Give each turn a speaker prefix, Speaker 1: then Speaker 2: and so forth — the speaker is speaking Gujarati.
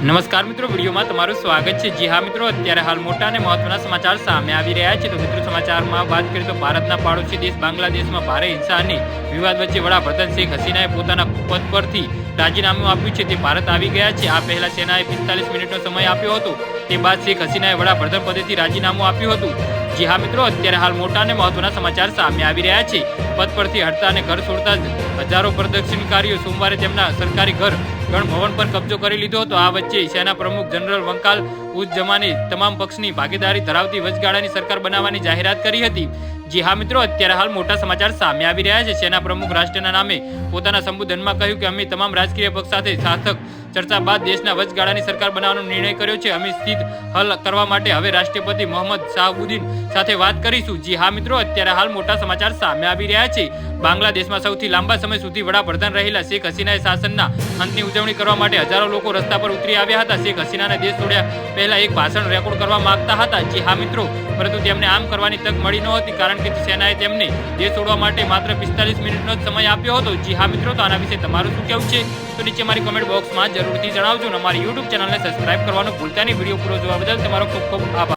Speaker 1: નમસ્કાર મિત્રો, વિડીયોમાં તમારું સ્વાગત છે. જી હા મિત્રો, અત્યારે હાલ મોટા અને મહત્વના સમાચાર સામે આવી રહ્યા છે. તો મિત્રો, સમાચારમાં વાત કરીએ તો ભારતના પાડોશી દેશ બાંગ્લાદેશમાં ભારે હિંસા અને વિવાદ વચ્ચે વડાપ્રધાન શેખ હસીનાએ પોતાના પદ પરથી રાજીનામું આપ્યું છે. તે ભારત આવી ગયા છે. આ પહેલા સેનાએ પિસ્તાલીસ મિનિટનો સમય આપ્યો હતો. તે બાદ શેખ હસીનાએ વડાપ્રધાન પદેથી રાજીનામું આપ્યું હતું. જી હા મિત્રો, અત્યારે હાલ મોટા અને મહત્વના સમાચાર સામે આવી રહ્યા છે. પદ પરથી હટતા અને ઘર છોડતા હજારો પ્રદર્શનકારીઓ સોમવારે તેમના સરકારી ઘર, ગણભવન પર કબજો કરી લીધો હતો. આ વચ્ચે સેના પ્રમુખ જનરલ વંકાલ ઉજ જમાને તમામ પક્ષની ભાગીદારી ધરાવતી વચગાળાની સરકાર બનાવવાની જાહેરાત કરી હતી. જી હા મિત્રો, અત્યારે હાલ મોટા સમાચાર સામે આવી રહ્યા છે. સેના પ્રમુખ રાષ્ટ્રના નામે પોતાના સંબોધનમાં કહ્યું કે અમે તમામ રાજકીય પક્ષ સાથે સાર્થક ચર્ચા બાદ દેશના વચગાળાની સરકાર બનાવવાનો નિર્ણય કર્યો છે. અમે સ્થિત હલ કરવા માટે હવે રાષ્ટ્રપતિ મોહમ્મદ શાહબુદ્દીન સાથે વાત કરીશું. જી હા મિત્રો, અત્યારે હાલ મોટા સમાચાર સામે આવી રહ્યા છે. બાંગ્લાદેશમાં સૌથી લાંબા સમય સુધી વડાપ્રધાન રહેલા શેખ હસીનાએ શાસનના અંતની ઉજવણી કરવા માટે હજારો લોકો રસ્તા પર ઉતરી આવ્યા હતા. શેખ હસીનાને દેશ છોડ્યા પહેલા એક ભાષણ રેકોર્ડ કરવા માંગતા હતા. જી હા મિત્રો, પરંતુ તેમને આમ કરવાની તક મળી નહોતી કારણ કે સેનાએ તેમને દેશ છોડવા માટે માત્ર પિસ્તાલીસ મિનિટનો જ સમય આપ્યો હતો. જી હા મિત્રો, તો આના વિશે તમારું શું કહેવું છે? તો નીચે મારી કમેન્ટ બોક્સમાં જરૂરથી જણાવજો અને અમારી યુટ્યુબ ચેનલને સબસ્ક્રાઇબ કરવાનું ભૂલતા નહીં. વીડિયો પૂરો જોવા બદલ તમારો ખૂબ ખૂબ આભાર.